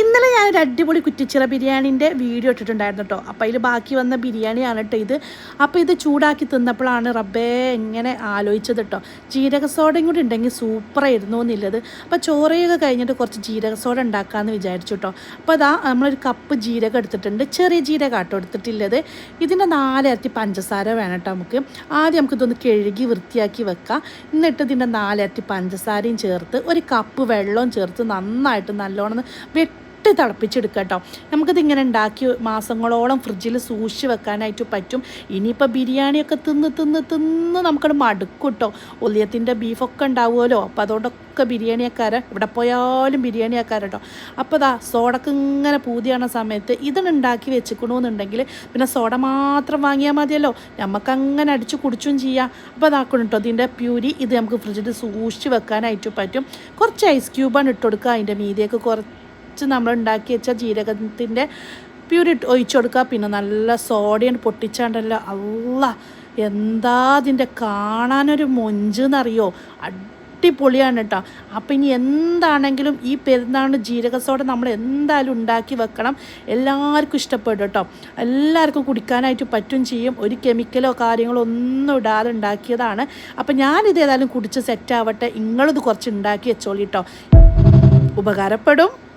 ഇന്നലെ ഞാൻ ഒരു അടിപൊളി കുറ്റിച്ചിറ ബിരിയാണിന്റെ വീഡിയോ ഇട്ടിട്ടുണ്ടായിരുന്നു കേട്ടോ. അപ്പോൾ അതിൽ ബാക്കി വന്ന ബിരിയാണിയാണ് കേട്ടോ ഇത്. അപ്പോൾ ഇത് ചൂടാക്കി തിന്നപ്പോഴാണ് റബ്ബേ എങ്ങനെ ആലോചിച്ചത് കേട്ടോ. ജീരക സോഡയും കൂടി ഉണ്ടെങ്കിൽ സൂപ്പറായിരുന്നു എന്നുള്ളത്. അപ്പോൾ ചോറയൊക്കെ കഴിഞ്ഞിട്ട് കുറച്ച് ജീരക സോഡ ഉണ്ടാക്കാമെന്ന് വിചാരിച്ചു കേട്ടോ. അപ്പോൾ അതാ നമ്മളൊരു കപ്പ് ജീരകം എടുത്തിട്ടുണ്ട്. ചെറിയ ജീരകം കേട്ടോ എടുത്തിട്ടുള്ളത്. ഇതിന്റെ നാലിരട്ടി പഞ്ചസാര വേണം കേട്ടോ നമുക്ക്. ആദ്യം നമുക്ക് ഇതൊന്ന് കഴുകി വൃത്തിയാക്കി വെക്കാം. എന്നിട്ട് ഇതിന്റെ നാലിരട്ടി പഞ്ചസാരയും ചേർത്ത് ഒരു കപ്പ് വെള്ളവും ചേർത്ത് നന്നായിട്ട് നല്ലോണം വെട്ടി തിളപ്പിച്ചെടുക്കുക കേട്ടോ നമുക്കിത് ഇങ്ങനെ ഉണ്ടാക്കി മാസങ്ങളോളം ഫ്രിഡ്ജിൽ സൂക്ഷിച്ച് വെക്കാനായിട്ട് പറ്റും. ഇനിയിപ്പോൾ ബിരിയാണിയൊക്കെ തിന്ന് തിന്ന് തിന്ന് നമുക്കത് മടുക്കും കേട്ടോ ഒലിയത്തിന്റെ ബീഫൊക്കെ ഉണ്ടാവുമല്ലോ. അപ്പോൾ അതുകൊണ്ടൊക്കെ ബിരിയാണിയൊക്കാരൻ ഇവിടെ പോയാലും ബിരിയാണിയൊക്കാരൻ കേട്ടോ അപ്പോൾ അതാ സോഡക്ക് ഇങ്ങനെ പൂതിയാണ സമയത്ത് ഇതിനുണ്ടാക്കി വെച്ചിക്കണമെന്നുണ്ടെങ്കിൽ പിന്നെ സോഡ മാത്രം വാങ്ങിയാൽ മതിയല്ലോ. നമുക്കങ്ങനെ അടിച്ച് കുടിച്ചും ചെയ്യാം. അപ്പോൾ അതാക്കണം കേട്ടോ ഇതിന്റെ പ്യൂരി ഇത് നമുക്ക് ഫ്രിഡ്ജിൽ സൂക്ഷിച്ച് വെക്കാനായിട്ട് പറ്റും. കുറച്ച് ഐസ് ക്യൂബാണ് ഇട്ട് കൊടുക്കുക. അതിന്റെ മീതിയൊക്കെ കുറച്ച് നമ്മൾ ഉണ്ടാക്കി വെച്ച ജീരകത്തിന്റെ പ്യൂരിട്ട് ഒഴിച്ചു കൊടുക്കുക പിന്നെ നല്ല സോഡിയം പൊട്ടിച്ചാണ്ടല്ലോ. അല്ല എന്താ അതിന്റെ കാണാനൊരു മൊഞ്ചെന്നറിയോ? അടിപൊളിയാണ് കേട്ടോ. അപ്പം ഇനി എന്താണെങ്കിലും ഈ പെരുന്നാളിന് ജീരക സോഡ നമ്മൾ എന്തായാലും ഉണ്ടാക്കി വെക്കണം. എല്ലാവർക്കും ഇഷ്ടപ്പെടും കേട്ടോ. എല്ലാവർക്കും കുടിക്കാനായിട്ട് പറ്റും ചെയ്യും. ഒരു കെമിക്കലോ കാര്യങ്ങളോ ഒന്നും ഇടാതെ ഉണ്ടാക്കിയതാണ്. അപ്പം ഞാനിത് ഏതായാലും കുടിച്ച് സെറ്റ് ആവട്ടെ. നിങ്ങളിത് കുറച്ച് ഉണ്ടാക്കി വെച്ചോളി കേട്ടോ. ഉപകാരപ്പെടും.